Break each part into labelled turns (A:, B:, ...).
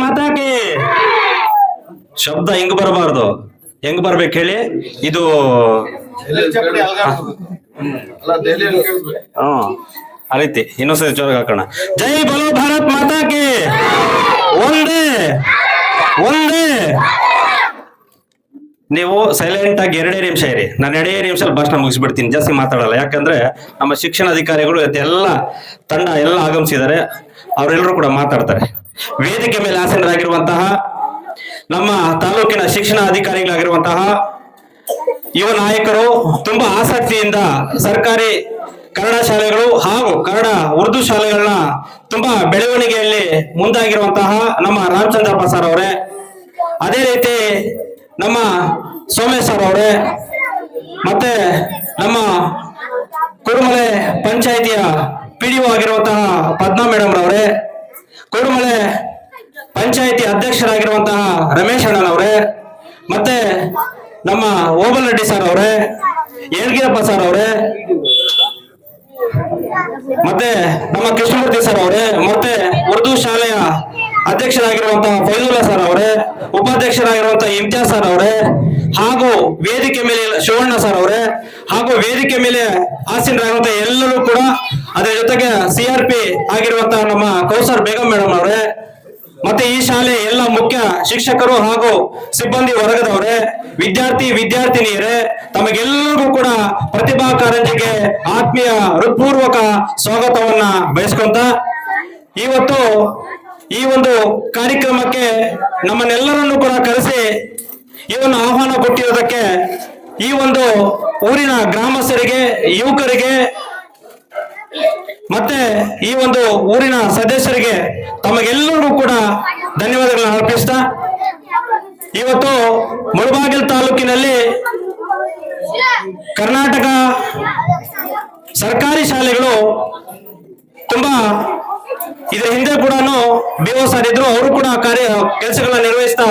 A: ಮಾತಾಕಿ ಶಬ್ದ ಹೆಂಗ್ ಬರಬಾರ್ದು? ಹೆಂಗ್ ಬರ್ಬೇಕು ಹೇಳಿ? ಇದು ಆ ರೀತಿ ಇನ್ನೊಂದ್ಸರಿ ಜೋರಾಗ ಹಾಕೋಣ. ಜೈ ಬಲೋ ಭಾರತ್ ಮಾತಾಕಿ. ಒಂದೇ ಒಂದೇ. ನೀವು ಸೈಲೆಂಟ್ ಆಗಿ ಎರಡೇ ನಿಮಿಷ ಇರಿ. ನಾನು ಎರಡೇ ನಿಮಿಷ ಭಾಷಣ ಮುಗಿಸ್ಬಿಡ್ತೀನಿ. ಜಾಸ್ತಿ ಮಾತಾಡಲ್ಲ. ಯಾಕಂದ್ರೆ ನಮ್ಮ ಶಿಕ್ಷಣ ಅಧಿಕಾರಿಗಳು ಇವತ್ತು ಎಲ್ಲ ತಂಡ ಎಲ್ಲ ಆಗಮಿಸಿದ್ದಾರೆ. ಅವರೆಲ್ಲರೂ ಕೂಡ ಮಾತಾಡ್ತಾರೆ. ವೇದಿಕೆ ಮೇಲೆ ಆಸೀನರಾಗಿರುವಂತಹ ನಮ್ಮ ತಾಲೂಕಿನ ಶಿಕ್ಷಣ ಅಧಿಕಾರಿಗಳಾಗಿರುವಂತಹ ಯುವ ನಾಯಕರು ತುಂಬಾ ಆಸಕ್ತಿಯಿಂದ ಸರ್ಕಾರಿ ಕನ್ನಡ ಶಾಲೆಗಳು ಹಾಗೂ ಕನ್ನಡ ಉರ್ದು ಶಾಲೆಗಳನ್ನ ತುಂಬಾ ಬೆಳವಣಿಗೆಯಲ್ಲಿ ಮುಂದಾಗಿರುವಂತಹ ನಮ್ಮ ರಾಮಚಂದ್ರಪ್ಪ ಸರ್ ಅವರೇ. ಅದೇ ರೀತಿ ನಮ್ಮ ಸೋಮೇಶ್ ಸರ್ ಅವರೇ ಮತ್ತೆ ನಮ್ಮ ಕುರುಮಲೆ ಪಂಚಾಯಿತಿಯ ಪಿ ಡಿ ಆಗಿರುವಂತಹ ಪದ್ಮಾ ಮೇಡಮ್ ರವರೇ. ಕುರುಮಲೆ ಪಂಚಾಯಿತಿ ಅಧ್ಯಕ್ಷರಾಗಿರುವಂತಹ ರಮೇಶ್ ಅಣ್ಣನವರೇ ಮತ್ತೆ ನಮ್ಮ ಓಬಲ್ ರೆಡ್ಡಿ ಸರ್ ಅವರೇ ಏಳ್ಗಿರಪ್ಪ ಸರ್ ಅವರೇ, ಮತ್ತೆ ನಮ್ಮ ಕೃಷ್ಣಮೂರ್ತಿ ಸರ್ ಅವರೇ, ಮತ್ತೆ ಅಧ್ಯಕ್ಷರಾಗಿರುವಂತಹ ಫೈಜುಲ್ಲಾ ಸರ್ ಅವರೇ, ಉಪಾಧ್ಯಕ್ಷರಾಗಿರುವಂತಹ ಇಮ್ತಿಯಾಜ್ ಸರ್ ಅವರೇ, ಹಾಗೂ ವೇದಿಕೆ ಮೇಲೆ ಶಿವಣ್ಣ ಸರ್ ಅವರೇ, ಹಾಗೂ ವೇದಿಕೆ ಮೇಲೆ ಆಸೀನರಾಗಿರುವಂತಹ ಎಲ್ಲರೂ ಕೂಡ ಅದರ ಜೊತೆಗೆ ಸಿ ಆರ್ ಪಿ ಆಗಿರುವಂತಹ ನಮ್ಮ ಕೌಸರ್ ಬೇಗಂ ಮೇಡಮ್ ಅವರೇ, ಮತ್ತೆ ಈ ಶಾಲೆ ಎಲ್ಲ ಮುಖ್ಯ ಶಿಕ್ಷಕರು ಹಾಗೂ ಸಿಬ್ಬಂದಿ ವರ್ಗದವರೇ, ವಿದ್ಯಾರ್ಥಿ, ವಿದ್ಯಾರ್ಥಿನಿಯರೇ, ತಮಗೆಲ್ಲರಿಗೂ ಕೂಡ ಪ್ರತಿಭಾ ಕಾರಂಜಿಗೆ ಆತ್ಮೀಯ ಹೃತ್ಪೂರ್ವಕ ಸ್ವಾಗತವನ್ನ ಬಯಸ್ಕೊಂತ, ಇವತ್ತು ಈ ಒಂದು ಕಾರ್ಯಕ್ರಮಕ್ಕೆ ನಮ್ಮನ್ನೆಲ್ಲರನ್ನು ಕೂಡ ಕರೆಸಿ ಒಂದು ಆಹ್ವಾನ ಕೊಟ್ಟಿರೋದಕ್ಕೆ ಈ ಒಂದು ಊರಿನ ಗ್ರಾಮಸ್ಥರಿಗೆ, ಯುವಕರಿಗೆ, ಮತ್ತೆ ಈ ಒಂದು ಊರಿನ ಸದಸ್ಯರಿಗೆ ತಮಗೆಲ್ಲರಿಗೂ ಕೂಡ ಧನ್ಯವಾದಗಳನ್ನು ಅರ್ಪಿಸ್ತಾ, ಇವತ್ತು ಮುಳಬಾಗಿಲು ತಾಲೂಕಿನಲ್ಲಿ ಕರ್ನಾಟಕ ಸರ್ಕಾರಿ ಶಾಲೆಗಳು ತುಂಬಾ ಇದರ ಹಿಂದೆ ಕೂಡ ಬಿಒ ಸರ್ ಇದ್ರು ಅವರು ಕೂಡ ಕಾರ್ಯ ಕೆಲಸಗಳನ್ನ ನಿರ್ವಹಿಸ್ತಾ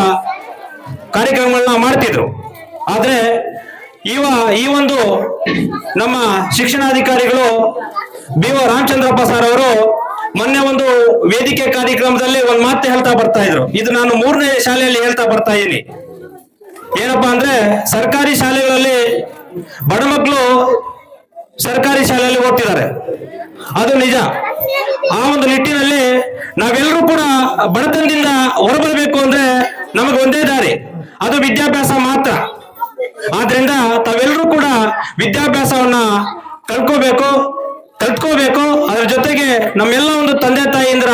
A: ಕಾರ್ಯಕ್ರಮಗಳನ್ನ ಮಾಡ್ತಿದ್ರು. ಆದ್ರೆ ಇವ, ಈ ಒಂದು ನಮ್ಮ ಶಿಕ್ಷಣಾಧಿಕಾರಿಗಳು ಬಿ ಒ ರಾಮಚಂದ್ರಪ್ಪ ಸರ್ ಅವರು ಮೊನ್ನೆ ಒಂದು ವೇದಿಕೆ ಕಾರ್ಯಕ್ರಮದಲ್ಲಿ ಒಂದು ಮಾತು ಹೇಳ್ತಾ ಬರ್ತಾ ಇದ್ರು. ಇದು ನಾನು ಮೂರನೇ ಶಾಲೆಯಲ್ಲಿ ಹೇಳ್ತಾ ಬರ್ತಾ ಇದ್ದೀನಿ ಏನಪ್ಪಾ ಅಂದ್ರೆ ಸರ್ಕಾರಿ ಶಾಲೆಗಳಲ್ಲಿ ಬಡ ಮಕ್ಕಳು ಸರ್ಕಾರಿ ಶಾಲೆಯಲ್ಲಿ ಓದ್ತಿದ್ದಾರೆ. ಅದು ನಿಜ. ಆ ಒಂದು ನಿಟ್ಟಿನಲ್ಲಿ ನಾವೆಲ್ಲರೂ ಕೂಡ ಬಡತನದಿಂದ ಹೊರಬರಬೇಕು ಅಂದ್ರೆ ನಮಗೆ ಒಂದೇ ದಾರಿ, ಅದು ವಿದ್ಯಾಭ್ಯಾಸ ಮಾತ್ರ. ಆದ್ರಿಂದ ತಾವೆಲ್ಲರೂ ಕೂಡ ವಿದ್ಯಾಭ್ಯಾಸವನ್ನ ಕಲ್ಕೋಬೇಕು ಕಲ್ತ್ಕೋಬೇಕು. ಅದ್ರ ಜೊತೆಗೆ ನಮ್ಮೆಲ್ಲ ಒಂದು ತಂದೆ ತಾಯಿಯಿಂದ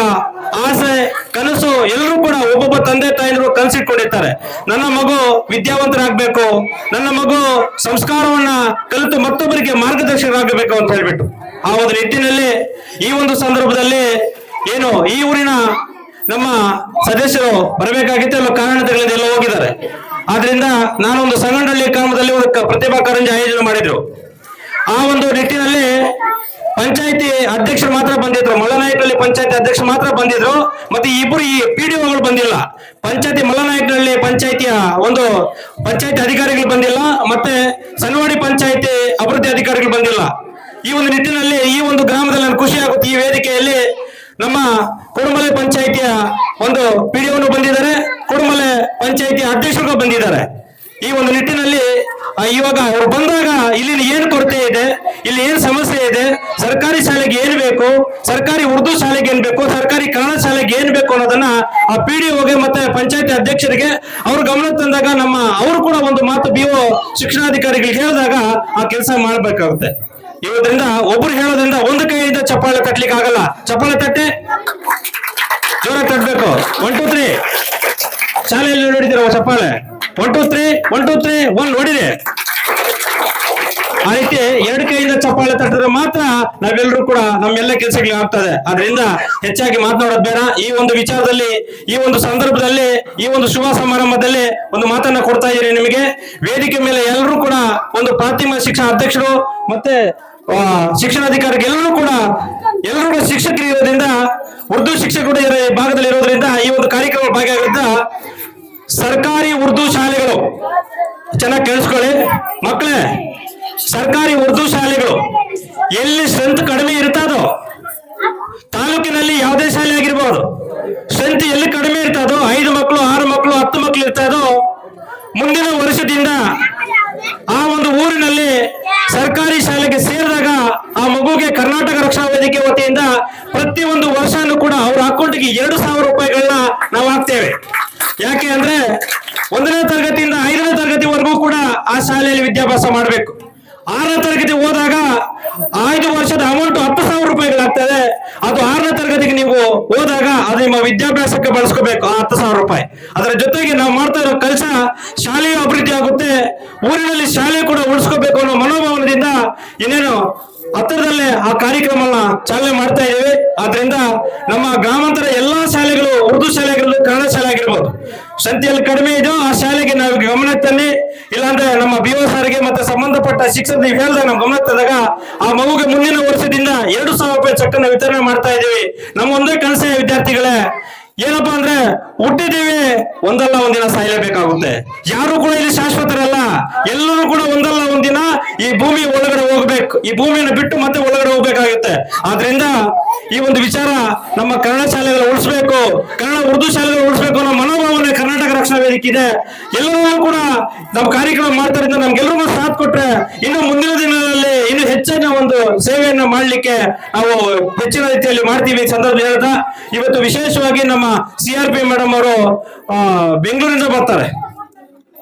A: ಆಸೆ, ಕನಸು ಎಲ್ಲರೂ ಕೂಡ ಒಬ್ಬೊಬ್ಬ ತಂದೆ ತಾಯಿಂದ್ರು ಕನಸಿಟ್ಕೊಂಡಿರ್ತಾರೆ. ನನ್ನ ಮಗು ವಿದ್ಯಾವಂತರಾಗ್ಬೇಕು, ನನ್ನ ಮಗು ಸಂಸ್ಕಾರವನ್ನ ಕಲಿತು ಮತ್ತೊಬ್ಬರಿಗೆ ಮಾರ್ಗದರ್ಶಕರಾಗಬೇಕು ಅಂತ ಹೇಳ್ಬಿಟ್ಟು. ಆ ಒಂದು ನಿಟ್ಟಿನಲ್ಲಿ ಈ ಒಂದು ಸಂದರ್ಭದಲ್ಲಿ ಏನು ಈ ಊರಿನ ನಮ್ಮ ಸದಸ್ಯರು ಬರಬೇಕಾಗಿತ್ತು, ಎಲ್ಲ ಕಾರಣತೆಗಳಿಂದ ಎಲ್ಲ ಹೋಗಿದ್ದಾರೆ. ಆದ್ರಿಂದ ನಾನೊಂದು ಸಂಗಂಡಳ್ಳಿ ಗ್ರಾಮದಲ್ಲಿ ಒಂದು ಪ್ರತಿಭಾ ಕಾರಂಜಿ ಆಯೋಜನೆ ಮಾಡಿದ್ರು. ಆ ಒಂದು ನಿಟ್ಟಿನಲ್ಲಿ ಪಂಚಾಯತಿ ಅಧ್ಯಕ್ಷರು ಮಾತ್ರ ಬಂದಿದ್ರು. ಮಳನಾಯಕನಲ್ಲಿ ಪಂಚಾಯತಿ ಅಧ್ಯಕ್ಷರು ಮಾತ್ರ ಬಂದಿದ್ರು. ಮತ್ತೆ ಇಬ್ಬರು ಈ ಪಿ ಡಿ ಬಂದಿಲ್ಲ. ಪಂಚಾಯತಿ ಮಲ್ಲನಾಯಕನಹಳ್ಳಿ ಪಂಚಾಯತಿಯ ಒಂದು ಪಂಚಾಯತಿ ಅಧಿಕಾರಿಗಳು ಬಂದಿಲ್ಲ. ಮತ್ತೆ ಸನ್ನವಾಡಿ ಪಂಚಾಯತಿ ಅಭಿವೃದ್ಧಿ ಅಧಿಕಾರಿಗಳು ಬಂದಿಲ್ಲ. ಈ ಒಂದು ನಿಟ್ಟಿನಲ್ಲಿ ಈ ಒಂದು ಗ್ರಾಮದಲ್ಲಿ ನಾನು ಖುಷಿ ಆಗುತ್ತೆ. ಈ ವೇದಿಕೆಯಲ್ಲಿ ನಮ್ಮ ಕುಡುಮಲೆ ಪಂಚಾಯಿತಿಯ ಒಂದು ಪಿ ಡಿ ಬಂದಿದ್ದಾರೆ. ಕುಡುಮಲೆ ಪಂಚಾಯಿತಿ ಅಧ್ಯಕ್ಷರು ಬಂದಿದ್ದಾರೆ. ಈ ಒಂದು ನಿಟ್ಟಿನಲ್ಲಿ ಇವಾಗ ಅವ್ರು ಬಂದಾಗ ಇಲ್ಲಿ ಏನ್ ಕೊರತೆ ಇದೆ, ಇಲ್ಲಿ ಏನ್ ಸಮಸ್ಯೆ ಇದೆ, ಸರ್ಕಾರಿ ಶಾಲೆಗೆ ಏನ್ ಬೇಕು, ಸರ್ಕಾರಿ ಉರ್ದು ಶಾಲೆಗೆ ಏನ್ ಬೇಕು, ಸರ್ಕಾರಿ ಕನ್ನಡ ಶಾಲೆಗೆ ಏನ್ ಬೇಕು ಅನ್ನೋದನ್ನ ಆ ಪಿ ಡಿ ಮತ್ತೆ ಪಂಚಾಯತಿ ಅಧ್ಯಕ್ಷರಿಗೆ ಅವ್ರ ಗಮನ ತಂದಾಗ ನಮ್ಮ, ಅವರು ಕೂಡ ಒಂದು ಮಾತು ಬಿ ಶಿಕ್ಷಣಾಧಿಕಾರಿಗಳಿಗೆ ಹೇಳಿದಾಗ ಆ ಕೆಲಸ ಮಾಡ್ಬೇಕಾಗುತ್ತೆ. ಇವತ್ತರಿಂದ ಒಬ್ರು ಹೇಳೋದ್ರಿಂದ ಒಂದು ಕೈಯಿಂದ ಚಪ್ಪಾಳೆ ತಟ್ಲಿಕ್ಕೆ ಆಗಲ್ಲ. ಚಪ್ಪಾಳೆ ತಟ್ಟೆ? ಜೋರಾಗಿ ತಟ್ಟಬೇಕು ಒನ್ ಟು ತ್ರೀ ಶಾಲೆಯಲ್ಲಿ ನೋಡಿದಿರ ಚಪ್ಪಾಳೆ? One two three one two three one ನೋಡಿರಿ ಆ ರೀತಿ ಎರಡು ಕೈಯಿಂದ ಚಪ್ಪಾಳೆ ತಟ್ಟಿದ್ರೆ ಮಾತ್ರ ನಾವೆಲ್ಲರೂ ಕೂಡ ನಮ್ಮೆಲ್ಲ ಕೆಲಸಗಳಿಗೆ ಆಗ್ತದೆ. ಅದರಿಂದ ಹೆಚ್ಚಾಗಿ ಮಾತನಾಡೋದು ಬೇಡ. ಈ ಒಂದು ವಿಚಾರದಲ್ಲಿ, ಈ ಒಂದು ಸಂದರ್ಭದಲ್ಲಿ, ಈ ಒಂದು ಶುಭ ಸಮಾರಂಭದಲ್ಲಿ ಒಂದು ಮಾತನ್ನ ಕೊಡ್ತಾ ಇದ್ದೀರಿ ನಿಮಗೆ. ವೇದಿಕೆ ಮೇಲೆ ಎಲ್ಲರೂ ಕೂಡ ಒಂದು ಪ್ರಾಥಮಿಕ ಶಿಕ್ಷಣ ಅಧ್ಯಕ್ಷರು ಮತ್ತೆ ಶಿಕ್ಷಣಾಧಿಕಾರಿಗೆ ಎಲ್ಲರೂ ಕೂಡ ಎಲ್ಲರೂ ಕೂಡ ಶಿಕ್ಷಕರು ಇರೋದ್ರಿಂದ, ಉರ್ದು ಶಿಕ್ಷಕರು ಈ ಭಾಗದಲ್ಲಿ ಇರೋದ್ರಿಂದ ಈ ಒಂದು ಕಾರ್ಯಕ್ರಮ ಭಾಗಿಯಾಗಿದ್ದ ಸರ್ಕಾರಿ ಉರ್ದು ಶಾಲೆಗಳು, ಚೆನ್ನಾಗಿ ಕೇಳಿಸ್ಕೊಳ್ಳಿ. ಮಕ್ಕಳೇ, ಸರ್ಕಾರಿ ಉರ್ದು ಶಾಲೆಗಳು, ಎಲ್ಲಿ ಸ್ಟ್ರೆಂತ್ ಕಡಿಮೆ ಇರ್ತದೋ ತಾಲೂಕಿನಲ್ಲಿ ಯಾವುದೇ ಶಾಲೆ ಆಗಿರ್ಬೋದು, ಸ್ಟ್ರೆಂತ್ ಎಲ್ಲಿ ಕಡಿಮೆ ಇರ್ತದೋ ಐದು ಮಕ್ಕಳು ಆರು ಮಕ್ಕಳು ಹತ್ತು ಮಕ್ಕಳು ಇರ್ತದೋ ಮುಂದಿನ ವರ್ಷದಿಂದ ಆ ಒಂದು ಊರಿನಲ್ಲಿ ಸರ್ಕಾರಿ ಶಾಲೆಗೆ ಸೇರಿದಾಗ ಆ ಮಗುಗೆ ಕರ್ನಾಟಕ ರಕ್ಷಣಾ ವೇದಿಕೆ ವತಿಯಿಂದ ಪ್ರತಿ ಒಂದು ವರ್ಷನೂ ಕೂಡ ಅವ್ರ ಅಕೌಂಟ್ಗೆ ಎರಡು ಸಾವಿರ ರೂಪಾಯಿಗಳನ್ನ ನಾವು ಹಾಕ್ತೇವೆ. ಯಾಕೆ ಅಂದ್ರೆ ಒಂದನೇ ತರಗತಿಯಿಂದ ಐದನೇ ತರಗತಿವರೆಗೂ ಕೂಡ ಆ ಶಾಲೆಯಲ್ಲಿ ವಿದ್ಯಾಭ್ಯಾಸ ಮಾಡಬೇಕು. ಆರನೇ ತರಗತಿ ಹೋದಾಗ ಐದು ವರ್ಷದ ಅಮೌಂಟ್ ಹತ್ತು ಸಾವಿರ ರೂಪಾಯಿಗಳಾಗ್ತದೆ. ಅದು ಆರನೇ ತರಗತಿಗೆ ನೀವು ಹೋದಾಗ ಅದು ನಿಮ್ಮ ವಿದ್ಯಾಭ್ಯಾಸಕ್ಕೆ ಬಳಸ್ಕೋಬೇಕು, ಆ ಹತ್ತು ಸಾವಿರ ರೂಪಾಯಿ. ಅದರ ಜೊತೆಗೆ ನಾವು ಮಾಡ್ತಾ ಇರೋ ಕೆಲಸ ಶಾಲೆಯು ಅಭಿವೃದ್ಧಿ ಆಗುತ್ತೆ. ಊರಿನಲ್ಲಿ ಶಾಲೆ ಕೂಡ ಉಳಿಸ್ಕೋಬೇಕು ಅನ್ನೋ ಮನೋಭಾವನದಿಂದ ಇನ್ನೇನು ಹತ್ತಿರದಲ್ಲೇ ಆ ಕಾರ್ಯಕ್ರಮನ ಚಾಲನೆ ಮಾಡ್ತಾ ಇದ್ದೀವಿ. ಆದ್ರಿಂದ ನಮ್ಮ ಗ್ರಾಮಾಂತರ ಎಲ್ಲಾ ಶಾಲೆಗಳು ಉರ್ದು ಶಾಲೆಗಳು ಕನ್ನಡ ಶಾಲೆ ಆಗಿರ್ಬೋದು. ಸಂತೆಯಲ್ಲಿ ಕಡಿಮೆ ಇದೆಯೋ ಆ ಶಾಲೆಗೆ ನಾವು ಗಮನ ತನ್ನಿ ಇಲ್ಲಾಂದ್ರೆ ನಮ್ಮ ಬಿ ಸಾರಿಗೆ ಮತ್ತೆ ಸಂಬಂಧಪಟ್ಟ ಶಿಕ್ಷಕ ನೀವು ನಾವು ಗಮನ ತಂದಾಗ ಆ ಮಗುಗೆ ಮುಂದಿನ ವರ್ಷದಿಂದ ಎರಡು ಸಾವಿರ ರೂಪಾಯಿ ಚೆಕ್ ಅನ್ನು ವಿತರಣೆ ಮಾಡ್ತಾ ಇದೀವಿ ನಮ್ಮ ಒಂದೇ ಕನಸೆ ವಿದ್ಯಾರ್ಥಿಗಳೇ, ಏನಪ್ಪಾ ಅಂದ್ರೆ ಹುಟ್ಟಿದ್ದೀವಿ, ಒಂದಲ್ಲ ಒಂದಿನ ಸಾಯಲೇಬೇಕಾಗುತ್ತೆ. ಯಾರು ಕೂಡ ಇಲ್ಲಿ ಶಾಶ್ವತರಲ್ಲ, ಎಲ್ಲರೂ ಕೂಡ ಒಂದಲ್ಲ ಒಂದಿನ ಈ ಭೂಮಿ ಒಳಗಡೆ ಹೋಗ್ಬೇಕು. ಈ ಭೂಮಿಯನ್ನು ಬಿಟ್ಟು ಮತ್ತೆ ಒಳಗಡೆ ಹೋಗ್ಬೇಕಾಗುತ್ತೆ. ಆದ್ರಿಂದ ಈ ಒಂದು ವಿಚಾರ ನಮ್ಮ ಕನ್ನಡ ಶಾಲೆಗಳು ಉಳಿಸ್ಬೇಕು. ಕನ್ನಡ ಉರ್ದು ಶಾಲೆಗಳು ಉಳಿಸ್ಬೇಕು ಅನ್ನೋ ಮನೋಭಾವನೆ ಕರ್ನಾಟಕ ರಕ್ಷಣಾ ವೇದಿಕೆ ಎಲ್ಲರೂ ಕೂಡ ನಮ್ಮ ಕಾರ್ಯಕ್ರಮ ಮಾಡ್ತಾರಿಂದ ನಮ್ಗೆಲ್ಲರಿಗೂ ಸಾಥ್ ಕೊಟ್ರೆ ಇನ್ನು ಮುಂದಿನ ದಿನಗಳಲ್ಲಿ ಇನ್ನು ಹೆಚ್ಚಿನ ಒಂದು ಸೇವೆಯನ್ನ ಮಾಡ್ಲಿಕ್ಕೆ ನಾವು ಹೆಚ್ಚಿನ ರೀತಿಯಲ್ಲಿ ಮಾಡ್ತೀವಿ ಸಂದರ್ಭ ಹೇಳ್ತಾ, ಇವತ್ತು ವಿಶೇಷವಾಗಿ ನಮ್ಮ ಸಿ ಆರ್ ಪಿ ಮೇಡಮ್ ಅವರು ಬೆಂಗಳೂರಿಂದ ಬರ್ತಾರೆ.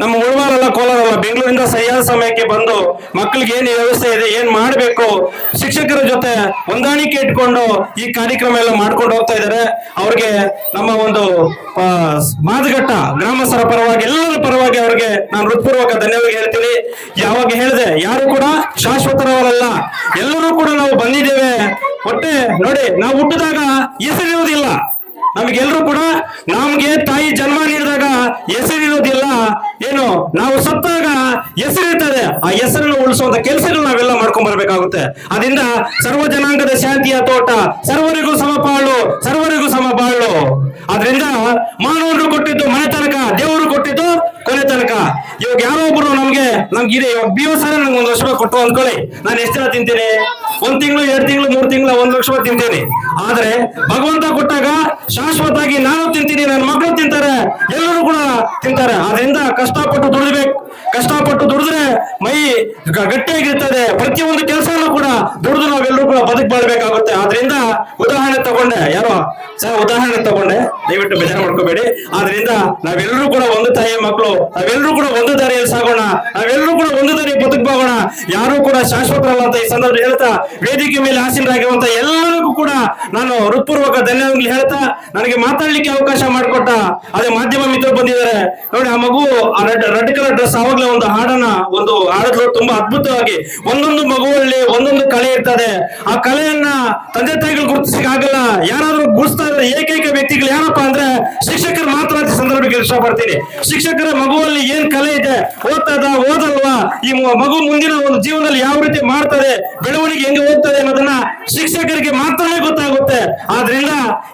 A: ನಮ್ಮ ಉಳ್ವಾರಲ್ಲ ಕೋಲಾರಲ್ಲ, ಬೆಂಗಳೂರಿಂದ ಸರಿಯಾದ ಸಮಯಕ್ಕೆ ಬಂದು ಮಕ್ಕಳಿಗೆ ಏನು ವ್ಯವಸ್ಥೆ ಇದೆ, ಏನ್ ಮಾಡಬೇಕು, ಶಿಕ್ಷಕರ ಜೊತೆ ಹೊಂದಾಣಿಕೆ ಇಟ್ಕೊಂಡು ಈ ಕಾರ್ಯಕ್ರಮ ಎಲ್ಲ ಮಾಡ್ಕೊಂಡು ಹೋಗ್ತಾ ಇದ್ದಾರೆ. ಅವ್ರಿಗೆ ನಮ್ಮ ಒಂದು ಮಾದಘಟ್ಟ ಗ್ರಾಮಸ್ಥರ ಪರವಾಗಿ, ಎಲ್ಲರ ಪರವಾಗಿ ಅವ್ರಿಗೆ ನಾನು ಹೃತ್ಪೂರ್ವಕ ಧನ್ಯವಾದ ಹೇಳ್ತೀನಿ. ಯಾವಾಗ ಹೇಳಿದೆ, ಯಾರು ಕೂಡ ಶಾಶ್ವತರವರಲ್ಲ. ಎಲ್ಲರೂ ಕೂಡ ನಾವು ಬಂದಿದ್ದೇವೆ. ಒಟ್ಟೆ ನೋಡಿ, ನಾವು ಹುಟ್ಟಿದಾಗ ಹೆಸರಿರುವುದಿಲ್ಲ. ನಮಗೆಲ್ಲರೂ ಕೂಡ ನಮ್ಗೆ ತಾಯಿ ಜನ್ಮ ನೀಡಿದಾಗ ಹೆಸರಿರೋದಿಲ್ಲ ಏನು ನಾವು ಸತ್ತಾಗ ಹೆಸರಿರ್ತದೆ ಆ ಹೆಸರನ್ನು ಉಳಿಸುವಂತ ಕೆಲಸಗಳು ನಾವೆಲ್ಲ ಮಾಡ್ಕೊಂಡ್ ಬರ್ಬೇಕಾಗುತ್ತೆ. ಅದರಿಂದ ಸರ್ವ ಜನಾಂಗದ ಶಾಂತಿಯ ತೋಟ, ಸರ್ವರಿಗೂ ಸಮಪಾಳು ಸರ್ವರಿಗೂ ಸಮಬಾಳು ಅದರಿಂದ ಮಾನವರು ಕೊಟ್ಟಿದ್ದು ಮನೆ ತನಕ, ದೇವರು ಕೊಟ್ಟಿದ್ದು ಕೊನೆ ತನಕ. ಇವಾಗ ಯಾರೋ ಒಬ್ರು ನಮ್ಗೆ ನಮ್ಗೆ ಇದೆ, ಇವಾಗ ಬಿ ಸರ್ ನಂಗೆ ಒಂದ್ ಲಕ್ಷ ರೂಪಾಯಿ ಕೊಟ್ಟು ಅಂದ್ಕೊಳ್ಳಿ ನಾನು ಎಷ್ಟು ತಿಂತೀನಿ? ಒಂದ್ ತಿಂಗಳು, ಎರಡ್ ತಿಂಗಳು, ಮೂರ್ ತಿಂಗಳು, ಒಂದ್ ಲಕ್ಷ ರೂಪಾಯಿ ತಿಂತೀನಿ. ಆದ್ರೆ ಭಗವಂತ ಕೊಟ್ಟಾಗ ಶಾಶ್ವತವಾಗಿ ನಾನು ತಿಂತೀನಿ ನನ್ನ ಮಕ್ಕಳು ತಿಂತಾರೆ, ಎಲ್ಲರೂ ಕೂಡ ತಿಂತಾರೆ. ಅದರಿಂದ ಕಷ್ಟಪಟ್ಟು ದುಡಿಬೇಕು. ಕಷ್ಟಪಟ್ಟು ದುಡಿದ್ರೆ ಮೈ ಗಟ್ಟಿಯಾಗಿರ್ತದೆ. ಪ್ರತಿಯೊಂದು ಕೆಲಸನೂ ಕೂಡ ದುಡಿದು ನಾವೆಲ್ಲರೂ ಕೂಡ ಬದುಕು ಬಾಳ್ಬೇಕಾಗುತ್ತೆ. ಆದ್ರಿಂದ ಉದಾಹರಣೆ ತಗೊಂಡೆ. ಯಾರೋ? ಸರ್, ಉದಾಹರಣೆ ತಗೊಂಡೆ. ದಯವಿಟ್ಟು ಬೇಜಾರು ಮಾಡ್ಕೋಬೇಡಿ. ಆದ್ರಿಂದ ನಾವೆಲ್ಲರೂ ಕೂಡ ಒಂದು ತಾಯಿಯ ಮಕ್ಕಳು ನಾವೆಲ್ಲರೂ ಕೂಡ ಒಂದು ದಾರಿಯಲ್ಲಿ ಸಾಗೋಣ. ನಾವೆಲ್ಲರೂ ಕೂಡ ಒಂದು ದಾರಿ ಬದುಕಬೋಗೋಣ ಯಾರು ಕೂಡ ಶಾಶ್ವತರಲ್ಲ ಅಂತ ಈ ಸಂದರ್ಭ ಹೇಳ್ತಾ, ವೇದಿಕೆ ಮೇಲೆ ಆಸೀನರಾಗಿರುವಂತ ಎಲ್ಲರಿಗೂ ಕೂಡ ನಾನು ಹೃತ್ಪೂರ್ವಕ ಧನ್ಯವಾದಗಳು ಹೇಳ್ತಾ ನನಗೆ ಮಾತಾಡ್ಲಿಕ್ಕೆ ಅವಕಾಶ ಮಾಡಿಕೊಟ್ಟ ಅದೇ ಮಾಧ್ಯಮ ಮಿತ್ರರು ಬಂದಿದ್ದಾರೆ. ನೋಡಿ, ಆ ಮಗು, ಆ ರೆಡ್ ರೆಡ್ ಕಲರ್ ಡ್ರೆಸ್ ಆವಾಗಲೇ ಒಂದು ಹಾಡನ್ನ, ಒಂದು ಹಾಡದ್ರು ತುಂಬಾ ಅದ್ಭುತವಾಗಿ ಒಂದೊಂದು ಮಗುವಲ್ಲಿ ಒಂದೊಂದು ಕಲೆ ಇರ್ತದೆ. ಆ ಕಲೆಯನ್ನ ತಂದೆ ತಾಯಿಗಳು ಗುರುತಿಸಕ್ ಆಗಲ್ಲ. ಯಾರಾದ್ರೂ ಗುರುತಿಸ್ತಾ ಇದ್ರೆ ಏಕೈಕ ವ್ಯಕ್ತಿಗಳು ಯಾರಪ್ಪ ಅಂದ್ರೆ ಶಿಕ್ಷಕರು ಮಾತ್ರ ಸಂದರ್ಭಕ್ಕೆ ಸಂದರ್ಭಕ್ಕೆ ಇಷ್ಟಪಡ್ತೀನಿ ಶಿಕ್ಷಕರ ಮಗುವಲ್ಲಿ ಏನ್ ಕಲೆ ಇದೆ, ಓದ್ತದ, ಓದಲ್ವಾ? ಈ ಮಗು ಮುಂದಿನ ಒಂದು ಜೀವನದಲ್ಲಿ ಯಾವ ರೀತಿ ಮಾಡ್ತದೆ, ಬೆಳವಣಿಗೆ ಹೆಂಗೆ ಹೋಗ್ತದೆ ಅನ್ನೋದನ್ನ ಶಿಕ್ಷಕರಿಗೆ ಮಾತ್ರ ಗೊತ್ತಾಗುತ್ತೆ. ಆದ್ರಿಂದ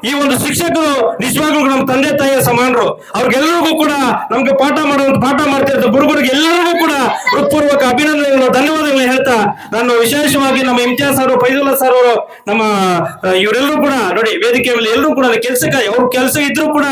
A: ಈ ಒಂದು ಶಿಕ್ಷಕರು ನಿಜವಾಗ್ಲೂ ನಮ್ಮ ತಂದೆ, ತಾಯಿಯ ಸಮಾನರು. ಅವ್ರಿಗೆಲ್ಲರಿಗೂ ಕೂಡ ನಮ್ಗೆ ಪಾಠ ಮಾಡುವಂತ, ಪಾಠ ಮಾಡ್ತಿರೋ ಗುರುಗಳಿಗೆ ಎಲ್ಲರಿಗೂ ಕೂಡ ಹೃತ್ಪೂರ್ವಕ ಅಭಿನಂದನೆಗಳು ಧನ್ಯವಾದಗಳು ಹೇಳ್ತಾ ನಾನು ವಿಶೇಷವಾಗಿ ನಮ್ಮ ಇಮ್ತಿಯಾಸ್ ಅವರು ಫೈಜುಲ್ಲಾ ಸರ್ ಅವರು, ನಮ್ಮ ಇವರೆಲ್ಲರೂ ಕೂಡ ನೋಡಿ ವೇದಿಕೆ ಮೇಲೆ ಎಲ್ಲರೂ ಕೂಡ ಕೆಲಸಕ್ಕೆ ಅವ್ರ ಕೆಲಸ ಇದ್ರು ಕೂಡ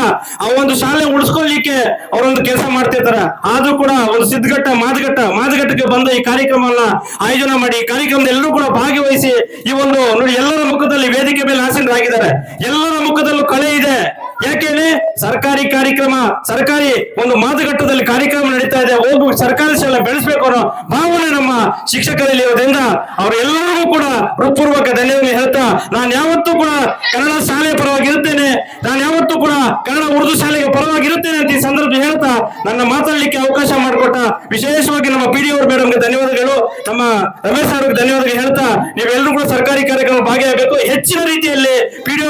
A: ಆ ಒಂದು ಶಾಲೆ ಉಳಿಸ್ಕೊಳ್ಳಿಕ್ಕೆ ಅವರೊಂದು ಕೆಲಸ ಮಾಡ್ತಿರ್ತಾರ. ಆದ್ರೂ ಕೂಡ ಒಂದು ಸಿದ್ಧಘಟ್ಟ, ಮಾದಘಟ್ಟ, ಮಾದಘಟ್ಟಕ್ಕೆ ಬಂದ ಈ ಕಾರ್ಯಕ್ರಮವನ್ನ ಆಯೋಜನೆ ಮಾಡಿ, ಈ ಕಾರ್ಯಕ್ರಮದಲ್ಲಿ ಎಲ್ಲರೂ ಕೂಡ ಭಾಗವಹಿಸಿ ಈ ಒಂದು ನೋಡಿ ಎಲ್ಲರ ಮುಖದಲ್ಲಿ ವೇದಿಕೆ ಮೇಲೆ ಆಸೀನರಾಗಿದ್ದಾರೆ. ಎಲ್ಲರ ಮುಖದಲ್ಲೂ ಕಳೆ ಇದೆ. ಯಾಕೆಂದ್ರೆ ಸರ್ಕಾರಿ ಕಾರ್ಯಕ್ರಮ, ಸರ್ಕಾರಿ ಒಂದು ಮಾತುಕಟ್ಟದಲ್ಲಿ ಕಾರ್ಯಕ್ರಮ ನಡೀತಾ ಇದೆ ಹೋಗಿ ಸರ್ಕಾರಿ ಶಾಲೆ ಬೆಳೆಸಬೇಕು ಅನ್ನೋ ಭಾವನೆ ನಮ್ಮ ಶಿಕ್ಷಕರಲ್ಲಿ ಇರೋದ್ರಿಂದ ಅವರೆಲ್ಲರಿಗೂ ಕೂಡ ಹೃತ್ಪೂರ್ವಕ ಧನ್ಯವಾದ ಹೇಳ್ತಾ, ನಾನು ಯಾವತ್ತೂ ಕೂಡ ಕನ್ನಡ ಶಾಲೆ ಪರವಾಗಿ ಇರುತ್ತೇನೆ ನಾನು ಯಾವತ್ತೂ ಕೂಡ ಕನ್ನಡ ಉರ್ದು ಶಾಲೆಗೆ ಪರವಾಗಿ ಇರುತ್ತೇನೆ ಅಂತ ಈ ಸಂದರ್ಭ ಹೇಳ್ತಾ, ನನ್ನ ಮಾತಾಡಲಿಕ್ಕೆ ಅವಕಾಶ ಮಾಡಿಕೊಟ್ಟ ವಿಶೇಷವಾಗಿ ನಮ್ಮ ಪಿ ಡಿ ಅವ್ರ ಮೇಡಮ್ಗೆ ಧನ್ಯವಾದಗಳು, ನಮ್ಮ ರಮೇಶ್ ಅವ್ರಿಗೆ ಧನ್ಯವಾದಗಳು ಹೇಳ್ತಾ, ನೀವೆಲ್ಲರೂ ಕೂಡ ಸರ್ಕಾರಿ ಕಾರ್ಯಕ್ರಮ ಭಾಗಿಯಾಗಬೇಕು, ಹೆಚ್ಚಿನ ರೀತಿಯಲ್ಲಿ ಪಿ ಡಿ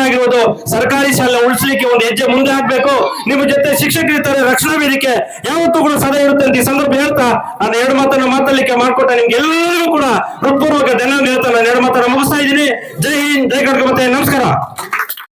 A: ಆಗಿರುವುದು ಸರ್ಕಾರಿ ಶಾಲೆ ಉಳಿಸ್ಲಿಕ್ಕೆ ಒಂದು ಹೆಜ್ಜೆ ಮುಂದೆ ಹಾಕ್ಬೇಕು. ನಿಮ್ಮ ಜೊತೆ ಶಿಕ್ಷಕರಿರ್ತಾರೆ ರಕ್ಷಣಾ ವೇದಿಕೆ ಯಾವತ್ತೂ ಕೂಡ ಸದಾ ಇರುತ್ತೆ ಅಂತ ಈ ಸಂದರ್ಭ ಹೇಳ್ತಾ ನಾನು ಎರಡು ಮಾತನ್ನ ಮಾತಲ್ಲಿಕ್ಕೆ ಮಾಡ್ಕೊಟ್ಟ. ನಿಮ್ಗೆ ಎಲ್ಲರೂ ಕೂಡ ಹೃತ್ಪೂರ್ವಕ ಧನ್ಯವಾದ ಹೇಳ್ತಾ ನಾನು ಎರಡು ಮಾತನ್ನ ಮುಗಿಸ್ತಾ ಇದ್ದೀನಿ. ಜೈ ಹಿಂದ್, ಜೈ ಕರ್ಕ ಮತ್ತೆ ನಮಸ್ಕಾರ.